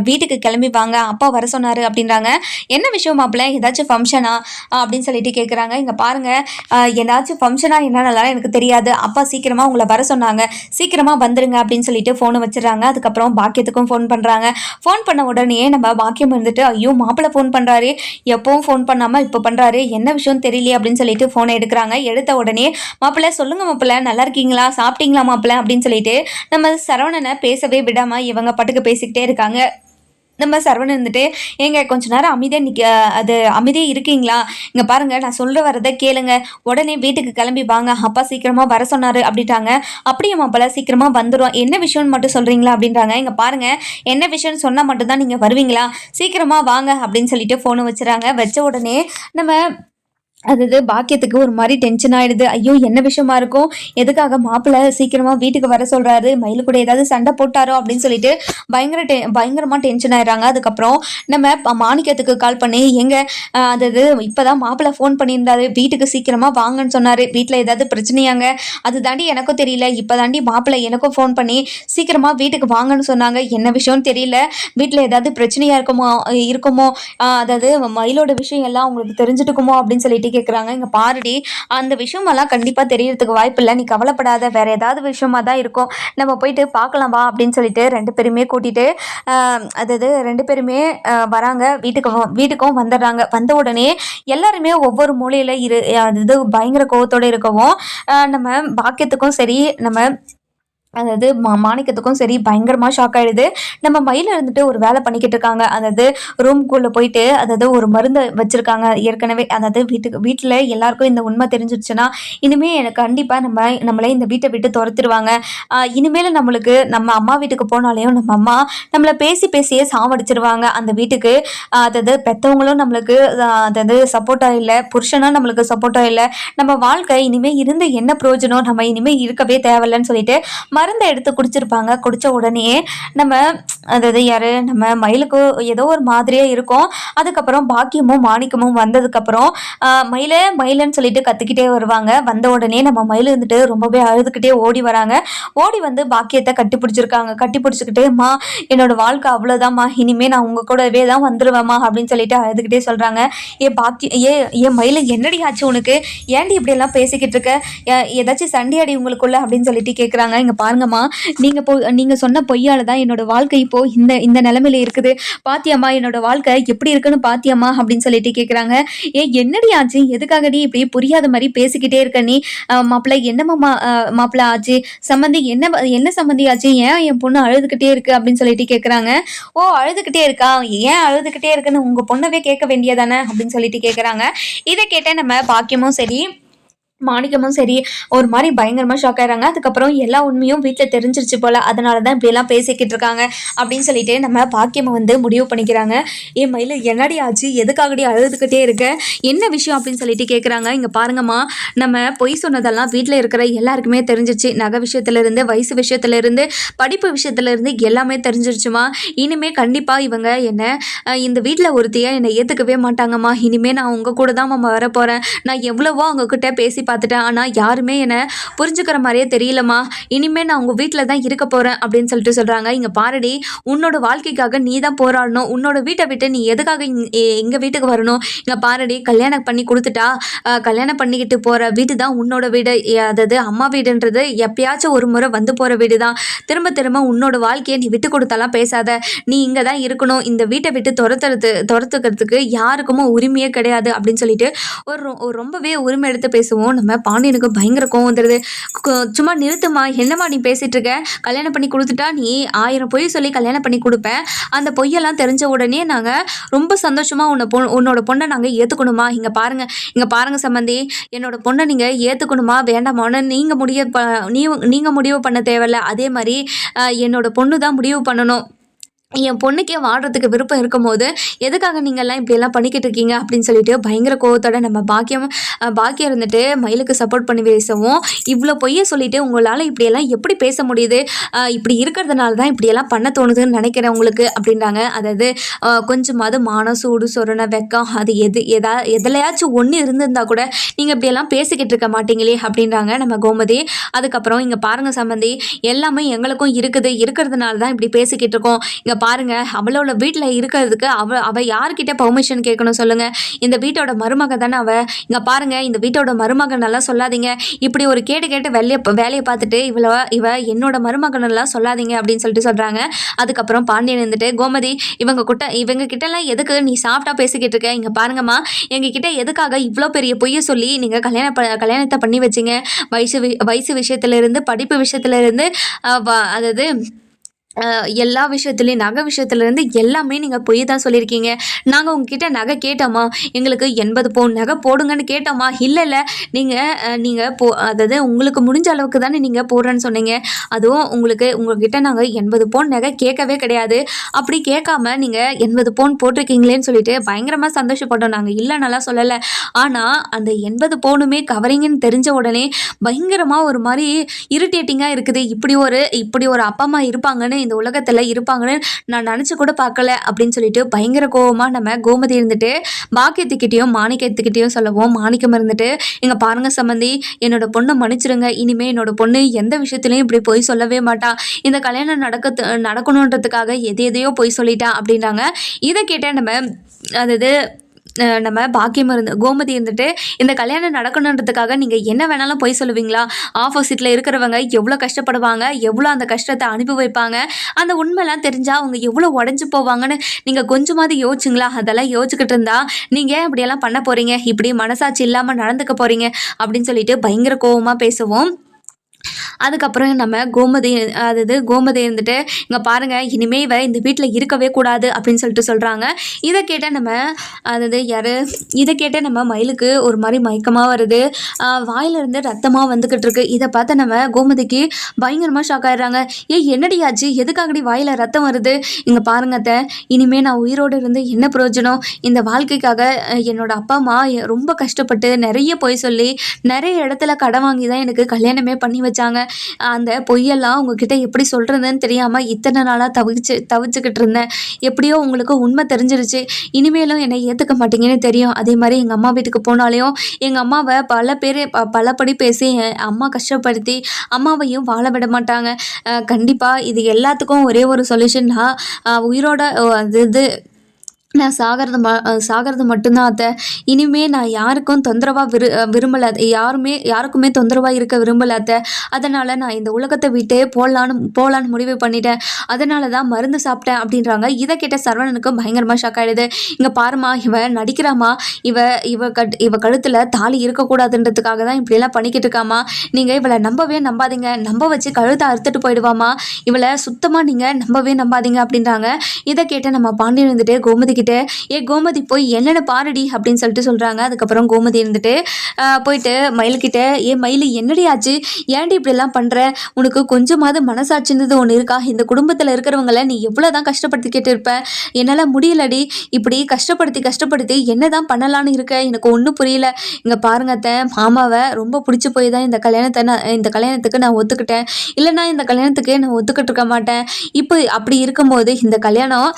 வீட்டுக்கு கிளம்பி வாங்க. அப்பா வர சொன்னார் அப்படின்றாங்க. என்ன விஷயம் மாப்பிள்ள? ஏதாச்சும் ஃபங்க்ஷனா அப்படின்னு சொல்லிட்டு கேட்குறாங்க இங்கே பாருங்கள் ஏதாச்சும் ஃபங்க்ஷனா என்னென்னலாம் எனக்கு தெரியாது. அப்பா சீக்கிரமாக உங்களை வர சொன்னாங்க. சீக்கிரமாக வந்துடுங்க அப்படின்னு சொல்லிட்டு ஃபோனை வச்சிடுறாங்க. அதுக்கப்புறம் பாக்கியத்துக்கும் ஃபோன் பண்ணுறாங்க ஃபோன் பண்ண உடனே நம்ம பாக்கியம் இருந்துட்டு ஐயோ மாப்பிள்ளை ஃபோன் பண்ணுறாரு எப்பவும் ஃபோன் பண்ணாமல் இப்போ பண்ணுறாரு என்ன விஷயம் தெரியலையே? அப்படின்னு சொல்லிட்டு ஃபோனை எடுக்கிறாங்க. எடுத்த உடனே மாப்பிள்ளை சொல்லுங்க மாப்பிள்ளை நல்லா இருக்கீங்களா? சாப்பிட்டீங்களா மாப்பிள்ளை? அப்படின்னு சொல்லிட்டு நம்ம சரவணனை பேசவே விடாம இவங்க பாட்டுக்கு பேசிக்கிட்டே இருக்காங்க. நம்ம சரவணன் இருந்துட்டு ஏங்க கொஞ்ச நேரம் அமைதியாக நிற்க அது அமைதியாக இருக்கீங்களா? இங்கே பாருங்கள் நான் சொல்கிற வரதை கேளுங்க. உடனே வீட்டுக்கு கிளம்பி வாங்க. அப்பா சீக்கிரமாக வர சொன்னார் அப்படின்ட்டாங்க. அப்படியே மாப்பிள்ள சீக்கிரமாக வந்துடும் என்ன விஷயம்னு மட்டும் சொல்கிறீங்களா அப்படின்றாங்க. இங்கே பாருங்கள் என்ன விஷயம்னு சொன்னால் மட்டும்தான் நீங்கள் வருவீங்களா? சீக்கிரமாக வாங்க அப்படின்னு சொல்லிட்டு ஃபோனை வச்சுறாங்க. வச்ச உடனே நம்ம அதாவது பாக்கியத்துக்கு ஒரு மாதிரி டென்ஷன் ஆயிடுது. ஐயோ என்ன விஷயமா இருக்கும்? எதுக்காக மாப்பிள்ளை சீக்கிரமா வீட்டுக்கு வர சொல்றாரு? மயில் கூட ஏதாவது சண்டை போட்டாரோ அப்படின்னு சொல்லிட்டு பயங்கர டெ பயங்கரமா டென்ஷன் ஆயிடுறாங்க. அதுக்கப்புறம் நம்ம ப- மாணிக்கத்துக்கு கால் பண்ணி எங்க அஹ், அதாவது இப்பதான் மாப்பிள்ளை ஃபோன் பண்ணியிருந்தாரு. வீட்டுக்கு சீக்கிரமா வாங்கன்னு சொன்னாரு. வீட்டில் ஏதாவது பிரச்சனையாங்க? அது தாண்டி எனக்கும் தெரியல. இப்போ தாண்டி மாப்பிள்ளை எனக்கும் ஃபோன் பண்ணி சீக்கிரமா வீட்டுக்கு வாங்கன்னு சொன்னாங்க. என்ன விஷயம்னு தெரியல. வீட்டில் ஏதாவது பிரச்சனையா இருக்குமோ இருக்குமோ? அதாவது மயிலோட விஷயம் எல்லாம் உங்களுக்கு தெரிஞ்சுட்டுக்குமோ அப்படின்னு சொல்லிட்டு கேட்குறாங்க இங்கே பாருடி அந்த விஷயமெல்லாம் கண்டிப்பாக தெரியறதுக்கு வாய்ப்பு இல்லை. நீ கவலைப்படாத. வேற ஏதாவது விஷயமா தான் இருக்கும். நம்ம போயிட்டு பார்க்கலாம் வா அப்படின்னு சொல்லிட்டு ரெண்டு பேருமே கூட்டிட்டு அதாவது ரெண்டு பேருமே வராங்க. வீட்டுக்கு வீட்டுக்கும் வந்துடுறாங்க. வந்த உடனே எல்லாருமே ஒவ்வொரு மூலையில் இரு அதாவது பயங்கர கோவத்தோடு இருக்கவும் நம்ம பாக்கியத்துக்கும் சரி நம்ம அதாவது மா மாணிக்கத்துக்கும் சரி பயங்கரமாக ஷாக் ஆகிடுது நம்ம மயில் இருந்துட்டு ஒரு வேலை பண்ணிக்கிட்டு இருக்காங்க. அதாவது ரூம்குள்ளே போயிட்டு அதாவது ஒரு மருந்து வச்சுருக்காங்க. ஏற்கனவே அதாவது வீட்டுக்கு வீட்டில் எல்லாருக்கும் இந்த உண்மை தெரிஞ்சிருச்சுன்னா இனிமேல் எனக்கு கண்டிப்பாக நம்ம நம்மளே இந்த வீட்டை விட்டு துரத்துருவாங்க இனிமேல் நம்மளுக்கு நம்ம அம்மா வீட்டுக்கு போனாலேயும் நம்ம அம்மா நம்மளை பேசி பேசியே சாவடிச்சிருவாங்க அந்த வீட்டுக்கு. அதாவது பெற்றவங்களும் நம்மளுக்கு அதாவது சப்போர்ட்டாக இல்லை புருஷனும் நம்மளுக்கு சப்போர்ட்டாக இல்லை. நம்ம வாழ்க்கை இனிமேல் இருந்து என்ன பிரயோஜனம்? நம்ம இனிமேல் இருக்கவே தேவையில்லைன்னு சொல்லிட்டு மருந்தை எடுத்து குடிச்சிருப்பாங்க. குடித்த உடனே நம்ம அதாவது யார் நம்ம மயிலுக்கு ஏதோ ஒரு மாதிரியாக இருக்கும். அதுக்கப்புறம் பாக்கியமும் மாணிக்கமும் வந்ததுக்கப்புறம் மயில மயிலன்னு சொல்லிட்டு கற்றுக்கிட்டே வருவாங்க. வந்த உடனே நம்ம மயில் இருந்துட்டு ரொம்பவே அழுதுகிட்டே ஓடி வராங்க. ஓடி வந்து பாக்கியத்தை கட்டி பிடிச்சிருக்காங்க கட்டி பிடிச்சிக்கிட்டேம்மா என்னோட வாழ்க்கை அவ்வளோதாம்மா இனிமேல் நான் உங்கள் கூடவே தான் வந்துடுவேம்மா அப்படின்னு சொல்லிட்டு அழுதுகிட்டே சொல்கிறாங்க ஏ பாக்கி ஏ ஏ மயில் என்னடி ஆச்சு உனக்கு? ஏன்டி இப்படியெல்லாம் பேசிக்கிட்டு இருக்க? ஏ- ஏதாச்சும் சண்டையாடி உங்களுக்குள்ள? அப்படின்னு சொல்லிட்டு கேட்குறாங்க இங்கே பாருங்கம்மா. நீங்கள் பொ நீங்கள் சொன்ன பொய்யால தான் என்னோட வாழ்க்கை இப்போ இந்த இந்த நிலமையில இருக்குது. பாத்தியம்மா என்னோட வாழ்க்கை எப்படி இருக்குன்னு பாத்தியம்மா அப்படின்னு சொல்லிட்டு கேட்குறாங்க ஏ என்னடி ஆச்சு? எதுக்காகடி இப்படி புரியாத மாதிரி பேசிக்கிட்டே இருக்க நீ? மாப்பிள்ளை என்னம்மா மாப்பிள்ளை ஆச்சு? சம்மந்தி என்ன என்ன சம்மந்தி ஆச்சு? ஏன் என் பொண்ணு அழுதுகிட்டே இருக்கு அப்படின்னு சொல்லிட்டு கேட்குறாங்க ஓ அழுதுகிட்டே இருக்கா? ஏன் அழுதுகிட்டே இருக்குன்னு உங்க பொண்ணவே கேட்க வேண்டியதானே அப்படின்னு சொல்லிட்டு கேட்குறாங்க இதை கேட்ட நம்ம பாக்கியமும் சரி மாணிக்கமும் சரி ஒரு மாதிரி பயங்கரமாக ஷாக் ஆகிறாங்க அதுக்கப்புறம் எல்லா உண்மையும் வீட்டில் தெரிஞ்சிருச்சு போல். அதனால தான் இப்படியெல்லாம் பேசிக்கிட்டு இருக்காங்க அப்படின்னு சொல்லிட்டு நம்ம பாக்கியம் வந்து முடிவு பண்ணிக்கிறாங்க. என் மயில் என்னடி ஆச்சு? எதுக்காகடி அழுதுகிட்டே இருக்க? என்ன விஷயம்? அப்படின்னு சொல்லிட்டு கேட்குறாங்க இங்கே பாருங்கம்மா நம்ம பொய் சொன்னதெல்லாம் வீட்டில் இருக்கிற எல்லாருக்குமே தெரிஞ்சிருச்சு. நகை விஷயத்துலேருந்து வயசு விஷயத்துலேருந்து படிப்பு விஷயத்துலேருந்து எல்லாமே தெரிஞ்சிருச்சுமா? இனிமேல் கண்டிப்பாக இவங்க என்ன இந்த வீட்டில் ஒருத்தியை என்னை ஏற்றுக்கவே மாட்டாங்கம்மா. இனிமேல் நான் உங்கள் கூட தான் மாமா வர போகிறேன் நான் எவ்வளவோ அவங்கக்கிட்ட பேசி பார்த்துட்டேன். ஆனால் யாருமே என்னை புரிஞ்சுக்கிற மாதிரியே தெரியலம்மா. இனிமேல் நான் உங்கள் வீட்டில் தான் இருக்க போகிறேன் அப்படின்னு சொல்லிட்டு சொல்கிறாங்க இங்கே பாருடி உன்னோட வாழ்க்கைக்காக நீ தான் போராடணும். உன்னோட வீட்டை விட்டு நீ எதுக்காக எங்கள் வீட்டுக்கு வரணும்? இங்கே பாருடி கல்யாணம் பண்ணி கொடுத்துட்டா கல்யாணம் பண்ணிக்கிட்டு போகிற வீடு தான் உன்னோட வீடு. அதாவது அம்மா வீடுன்றது எப்பயாச்சும் ஒரு முறை வந்து போகிற வீடு தான். திரும்ப திரும்ப உன்னோட வாழ்க்கையை நீ விட்டு கொடுத்தாலாம் பேசாத. நீ இங்கே தான் இருக்கணும். இந்த வீட்டை விட்டு துரத்துறது துரத்துக்கிறதுக்கு யாருக்குமோ உரிமையே கிடையாது அப்படின்னு சொல்லிட்டு ஒரு ரொ- ஒரு ரொம்பவே உரிமை எடுத்து பேசுவோம். நம்ம பாண்டியனுக்கு பயங்கர கோவம் வந்துடுது சும்மா நிறுத்துமா என்னம்மா நீ பேசிட்டு இருக்க கல்யாணம் பண்ணி கொடுத்துட்டா நீ ஆயிரம் பொய் சொல்லி கல்யாணம் பண்ணி கொடுப்பேன் அந்த பொய்யெல்லாம் தெரிஞ்ச உடனே நாங்கள் ரொம்ப சந்தோஷமாக உன்னை பொ உன்னோட பொண்ணை நாங்கள் ஏற்றுக்கணுமா இங்கே பாருங்கள் இங்கே பாருங்கள் சம்மந்தி என்னோட பொண்ணை நீங்கள் ஏற்றுக்கணுமா வேண்டாமான்னு நீங்கள் முடிய ப நீ நீங்கள் முடிவு பண்ண தேவையில்ல. அதே மாதிரி என்னோட பொண்ணு தான் முடிவு பண்ணணும். என் பொண்ணுக்கே வாடுறதுக்கு விருப்பம் இருக்கும்போது எதுக்காக நீங்கள்லாம் இப்படியெல்லாம் பண்ணிக்கிட்டு இருக்கீங்க? அப்படின்னு சொல்லிட்டு பயங்கர கோவத்தோட நம்ம பாக்கியம் பாக்கியம் இருந்துட்டு மயிலுக்கு சப்போர்ட் பண்ணி பேசவும் இவ்வளோ பொய்ய சொல்லிட்டு உங்களால் இப்படியெல்லாம் எப்படி பேச முடியுது? இப்படி இருக்கிறதுனால தான் இப்படியெல்லாம் பண்ண தோணுதுன்னு நினைக்கிறேன் உங்களுக்கு அப்படின்றாங்க. அதாவது கொஞ்சமாவது மானம் சூடு சொரண வெக்கம் அது எது எதா எதுலையாச்சும் ஒன்று இருந்திருந்தா கூட நீங்கள் இப்படியெல்லாம் பேசிக்கிட்டு இருக்க மாட்டீங்களே அப்படின்றாங்க நம்ம கோமதி. அதுக்கப்புறம் இங்கே பாருங்க சம்மந்தி எல்லாமே எங்களுக்கும் இருக்குது. இருக்கிறதுனால தான் இப்படி பேசிக்கிட்டு இருக்கோம். இங்கே பாருங்க அவளோட வீட்டில் இருக்கிறதுக்கு அவ அவ யார்கிட்ட பெர்மிஷன் கேட்கணும் சொல்லுங்க. இந்த வீட்டோட மருமக தானே அவ. இங்கே பாருங்க இந்த வீட்டோட மருமகன் எல்லாம் சொல்லாதீங்க. இப்படி ஒரு கேட்டு கேட்டு வேலையை வேலையை பார்த்துட்டு இவ்வளோ இவ என்னோட மருமகன் எல்லாம் சொல்லாதீங்க அப்படின்னு சொல்லிட்டு சொல்கிறாங்க அதுக்கப்புறம் பாண்டியன் இருந்துட்டு கோமதி இவங்க கிட்ட இவங்க கிட்டலாம் எதுக்கு நீ சாஃப்டாக பேசிக்கிட்டு இருக்க? இங்கே பாருங்கம்மா எங்ககிட்ட எதுக்காக இவ்வளோ பெரிய பொய்யை சொல்லி நீங்கள் கல்யாணம் ப கல்யாணத்தை பண்ணி வச்சிங்க? வயசு வயசு வயசு விஷயத்துலேருந்து படிப்பு விஷயத்துலேருந்து அதாவது எல்லா விஷயத்துலையும் நகை விஷயத்துலேருந்து எல்லாமே நீங்கள் பொய் தான் சொல்லியிருக்கீங்க. நாங்கள் உங்ககிட்ட நகை கேட்டோமா? எங்களுக்கு எண்பது பவுன் நகை போடுங்கன்னு கேட்டோமா? இல்லை இல்லை. நீங்கள் நீங்கள் போ அதாவது உங்களுக்கு முடிஞ்ச அளவுக்கு தானே நீங்கள் போடுறேன்னு சொன்னீங்க. அதுவும் உங்களுக்கு உங்கள்கிட்ட நாங்கள் எண்பது பவுன் நகை கேட்கவே கிடையாது. அப்படி கேட்காம நீங்கள் எண்பது பவுன் போட்டிருக்கீங்களேன்னு சொல்லிட்டு பயங்கரமாக சந்தோஷப்பட்டோம் நாங்கள் இல்லைன்னெல்லாம் சொல்லலை. ஆனால் அந்த எண்பது பவுனுமே கவரிங்கன்னு தெரிஞ்ச உடனே பயங்கரமாக ஒரு மாதிரி இரிட்டேட்டிங்காக இருக்குது. இப்படி ஒரு இப்படி ஒரு அப்பா அம்மா இருப்பாங்கன்னு இந்த உலகத்தில் இருப்பாங்கன்னு நான் நினச்சி கூட பார்க்கல அப்படின்னு சொல்லிட்டு பயங்கர கோவமாக நம்ம கோமதி இருந்துட்டு பாக்கியத்துக்கிட்டேயும் மாணிக்கத்துக்கிட்டேயும் சொல்லவும் மாணிக்கம் இருந்துட்டு இங்கே பாருங்க சம்மந்தி என்னோட பொண்ணை மன்னிச்சிடுங்க இனிமேல் என்னோட பொண்ணு எந்த விஷயத்துலையும் இப்படி போய் சொல்லவே மாட்டா. இந்த கல்யாணம் நடக்க நடக்கணுன்றதுக்காக எது எதையோ போய் சொல்லிட்டா அப்படின்றாங்க இதை கேட்டால் நம்ம அதாவது நம்ம பாக்கியம் இருந்து கோமதி இருந்துட்டு இந்த கல்யாணம் நடக்கணுன்றதுக்காக நீங்கள் என்ன வேணாலும் போய் சொல்லுவீங்களா? ஆப்போசிட்டில் இருக்கிறவங்க எவ்வளோ கஷ்டப்படுவாங்க எவ்வளோ அந்த கஷ்டத்தை அனுபவிப்பாங்க அந்த உண்மைலாம் தெரிஞ்சால் அவங்க எவ்வளோ உடஞ்சி போவாங்கன்னு நீங்கள் கொஞ்சமாவது யோசிச்சுங்களா? அதெல்லாம் யோசிச்சுக்கிட்டு இருந்தா நீங்கள் அப்படியெல்லாம் பண்ண போகிறீங்க இப்படி மனசாட்சி இல்லாமல் நடந்துக்க போகிறீங்க அப்படின்னு சொல்லிட்டு பயங்கர கோவமாக பேசுவோம். அதுக்கப்புறம் நம்ம கோமதி அதாவது கோமதி இருந்துட்டு இங்கே பாருங்கள் இனிமே இவ இந்த வீட்டில் இருக்கவே கூடாது அப்படின்னு சொல்லிட்டு சொல்கிறாங்க இதை கேட்டால் நம்ம அதாவது யார்? இதை கேட்டால் நம்ம மயிலுக்கு ஒரு மாதிரி மயக்கமாக வருது. வாயிலிருந்து ரத்தமாக வந்துக்கிட்டு இருக்கு. இதை பார்த்து நம்ம கோமதிக்கு பயங்கரமாக ஷாக் ஆகிடுறாங்க ஏ என்னடி ஆச்சு? எதுக்காகடி வாயில் ரத்தம் வருது? இங்கே பாருங்க அத்தை இனிமே நான் உயிரோடு இருந்து என்ன பிரயோஜனம்? இந்த வாழ்க்கைக்காக என்னோட அப்பா அம்மா ரொம்ப கஷ்டப்பட்டு நிறைய பொய் சொல்லி நிறைய இடத்துல கடன் வாங்கி தான் எனக்கு கல்யாணமே பண்ணி வச்சு ஆரம்பித்தாங்க அந்த பொய்யெல்லாம் உங்ககிட்ட எப்படி சொல்கிறதுன்னு தெரியாமல் இத்தனை நாளாக தவிச்சு தவிச்சுக்கிட்டு இருந்தேன். எப்படியோ உங்களுக்கு உண்மை தெரிஞ்சிருச்சு. இனிமேலும் என்னை ஏற்றுக்க மாட்டீங்கன்னு தெரியும். அதே மாதிரி எங்கள் அம்மா வீட்டுக்கு போனாலையும் எங்கள் அம்மாவை பல பேர் பலபடி பேசி என் அம்மா கஷ்டப்படுத்தி அம்மாவையும் வாழ விட மாட்டாங்க. கண்டிப்பாக இது எல்லாத்துக்கும் ஒரே ஒரு சொல்யூஷன் உயிரோட அது இது நான் சாகிறது ம சாகிறது மட்டும்தான் அத்தை. இனிமேல் நான் யாருக்கும் தொந்தரவாக விரு விரும்பலை விரும்பல. யாருமே யாருக்குமே தொந்தரவாக இருக்க விரும்பலை அத்தை. அதனால் நான் இந்த உலகத்தை விட்டே போகலான்னு போகலான்னு முடிவு பண்ணிட்டேன். அதனால தான் மருந்து சாப்பிட்டேன் அப்படின்றாங்க. இதை கேட்ட சரவணனுக்கு பயங்கரமாக ஷாக் ஆகிடுது இங்கே பாருமா இவ நடிக்கிறாமா இவ இவ கட் இவ கழுத்தில் தாலி இருக்கக்கூடாதுன்றதுக்காக தான் இப்படியெல்லாம் பண்ணிக்கிட்டு இருக்காமா நீங்கள் இவளை நம்பவே நம்பாதீங்க. நம்ப வச்சு கழுத்தை அறுத்துட்டு போயிடுவாமா இவளை சுத்தமாக நீங்கள் நம்பவே நம்பாதீங்க அப்படின்றாங்க. இதை கேட்ட நம்ம பாண்டியன் வந்துட்டு கோமதி கிட்ட ஏ கோமதி போய் என்னென்ன பாருடி? அப்படின்னு சொல்லிட்டு சொல்கிறாங்க அதுக்கப்புறம் கோமதி இருந்துட்டு போயிட்டு மயில்கிட்ட ஏ மயில் என்னடி ஆச்சு? ஏன்டி இப்படிலாம் பண்ணுற உனக்கு கொஞ்சமாவது மனசாட்சின்றது ஒன்று இருக்கா? இந்த குடும்பத்தில் இருக்கிறவங்கள நீ எவ்வளோ தான் கஷ்டப்படுத்திக்கிட்டு இருப்ப என்னால் முடியலடி. இப்படி கஷ்டப்படுத்தி கஷ்டப்படுத்தி என்ன தான் பண்ணலான்னு இருக்க? எனக்கு ஒன்றும் புரியல. இங்கே பாருங்க அத்தை மாமாவை ரொம்ப பிடிச்சி போய் தான் இந்த கல்யாணத்தை நான் இந்த கல்யாணத்துக்கு நான் ஒத்துக்கிட்டேன். இல்லைனா இந்த கல்யாணத்துக்கு நான் ஒத்துக்கிட்டு இருக்க மாட்டேன். இப்போ அப்படி இருக்கும்போது இந்த கல்யாணம்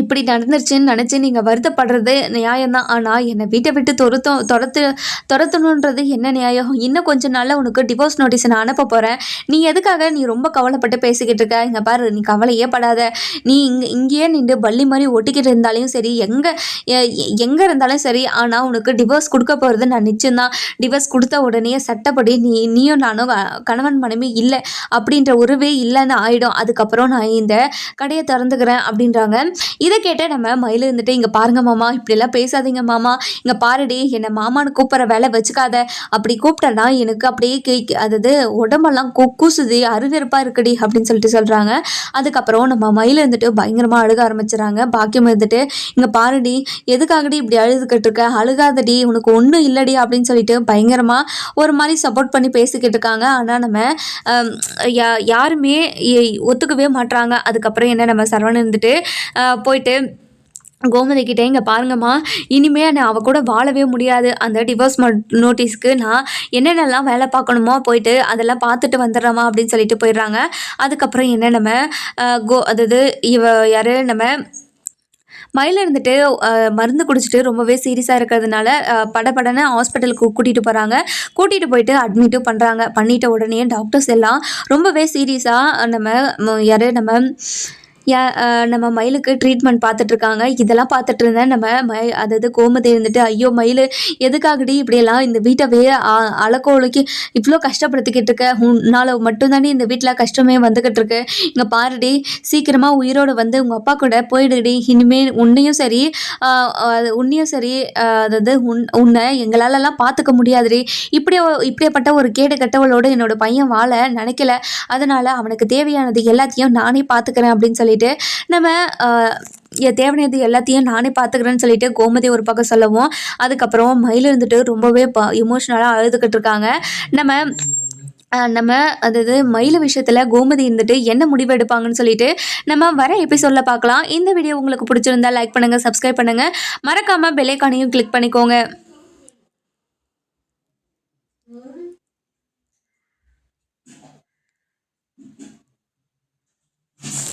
இப்படி நடந்துருச்சுன்னு நினச்சி நீங்கள் வருத்தப்படுறது நியாயம்தான் ஆனால் என்னை வீட்டை விட்டு துரத்தும் துரத்து துரத்தணுன்றது என்ன நியாயம்? இன்னும் கொஞ்ச நாளில் உனக்கு டிவோர்ஸ் நோட்டீஸ் நான் அனுப்ப போகிறேன் நீ எதுக்காக நீ ரொம்ப கவலைப்பட்டு பேசிக்கிட்டு இருக்க? இங்கே பாரு நீ கவலையே படாத. நீ இங்கே இங்கேயே நின்று பள்ளி மாதிரி ஒட்டிக்கிட்டு இருந்தாலும் சரி எங்கே எங்கே இருந்தாலும் சரி ஆனால் உனக்கு டிவோர்ஸ் கொடுக்க போகிறது நான் நிச்சயம்தான். டிவோர்ஸ் கொடுத்த உடனே சட்டப்படி நீ நீயும் நானும் கணவன் மனைவி இல்லை அப்படின்ற உறவே இல்லைன்னு ஆகிடும் அதுக்கப்புறம் நான் இந்த கடையை திறந்துக்கிறேன் அப்படின்றாங்க. இதை கேட்ட நம்ம மயில் இருந்துட்டு இங்கே பாருங்க மாமா இப்படிலாம் பேசாதீங்க மாமா. இங்கே பாருடி என்னை மாமான்னு கூப்பிட்ற வேலை வச்சுக்காத. அப்படி கூப்பிட்டேன்னா எனக்கு அப்படியே கே அதாவது உடம்பெல்லாம் கொக்குசுதி கூசுது இருக்குடி அப்படின்னு சொல்லிட்டு சொல்கிறாங்க அதுக்கப்புறம் நம்ம மயில் இருந்துட்டு பயங்கரமாக அழுக ஆரம்பிச்சுறாங்க. பாக்கியம் இருந்துட்டு இங்கே பாருடி எதுக்காகடி இப்படி அழுதுகிட்டு இருக்க? அழுகாதடி உனக்கு ஒன்றும் இல்லடி அப்படின்னு சொல்லிட்டு பயங்கரமாக ஒரு மாதிரி சப்போர்ட் பண்ணி பேசிக்கிட்டு இருக்காங்க. ஆனால் நம்ம யா- யாருமே ஒத்துக்கவே மாட்றாங்க. அதுக்கப்புறம் என்ன நம்ம சரவணன் இருந்துட்டு போய் போயிட்டு கோமதி கிட்டே இங்கே பாருங்கம்மா இனிமேல் நான் அவள் கூட வாழவே முடியாது. அந்த டிவோர்ஸ் நோட்டீஸ்க்கு நான் என்னென்னலாம் வேலை பார்க்கணுமோ போயிட்டு அதெல்லாம் பார்த்துட்டு வந்துடுறேம்மா அப்படின்னு சொல்லிட்டு போயிடுறாங்க. அதுக்கப்புறம் என்ன நம்ம கோ அதாவது இவ யார் நம்ம மயில் இருந்துட்டு மருந்து குடிச்சிட்டு ரொம்பவே சீரியஸாக இருக்கிறதுனால படப்படனை ஹாஸ்பிட்டலுக்கு கூட்டிகிட்டு போகிறாங்க கூட்டிகிட்டு போயிட்டு அட்மிட்டும் பண்ணுறாங்க பண்ணிட்ட உடனே டாக்டர்ஸ் எல்லாம் ரொம்பவே சீரியஸாக நம்ம யார் நம்ம நம்ம மயிலுக்கு ட்ரீட்மெண்ட் பார்த்துட்ருக்காங்க. இதெல்லாம் பார்த்துட்டு இருந்தேன் நம்ம மயில் அதாவது கோமதி இருந்துட்டு ஐயோ மயில் எதுக்காகடி இப்படியெல்லாம் இந்த வீட்டவே அலக்கோலுக்கு இவ்வளோ கஷ்டப்படுத்திக்கிட்டு இருக்க? உன்னால் மட்டும்தானே இந்த வீட்டில் கஷ்டமே வந்துக்கிட்டு இருக்கு இங்கே பாருடி சீக்கிரமாக உயிரோடு வந்து உங்கள் அப்பா கூட போயிடுடி. இனிமேல் உன்னையும் சரி அது உன்னையும் சரி அதாவது உன் உன்னை எங்களாலலாம் பார்த்துக்க முடியாதுடி. இப்படி இப்படியாப்பட்ட ஒரு கேடு கட்டவளோடு என்னோட பையன் வாழ நினைக்கல. அதனால் அவனுக்கு தேவையானது எல்லாத்தையும் நானே பார்த்துக்கிறேன் அப்படின்னு சொல்லி சொல்லிட்டு நம்ம என் எல்லாத்தையும் நானே பார்த்துக்கிறேன்னு சொல்லிட்டு கோமதி ஒரு பக்கம் சொல்லுவோம் அதுக்கப்புறம் மயில் இருந்துட்டு ரொம்பவே ப இமோஷ்னலாக அழுதுகிட்டு இருக்காங்க. நம்ம நம்ம அதாவது மயில விஷயத்தில் கோமதி இருந்துட்டு என்ன முடிவு எடுப்பாங்கன்னு சொல்லிட்டு நம்ம வர எபிசோடில் பார்க்கலாம் இந்த வீடியோ உங்களுக்கு பிடிச்சிருந்தா லைக் பண்ணுங்கள் சப்ஸ்கிரைப் பண்ணுங்கள் மறக்காமல் பெலைக்கானையும் கிளிக் பண்ணிக்கோங்க.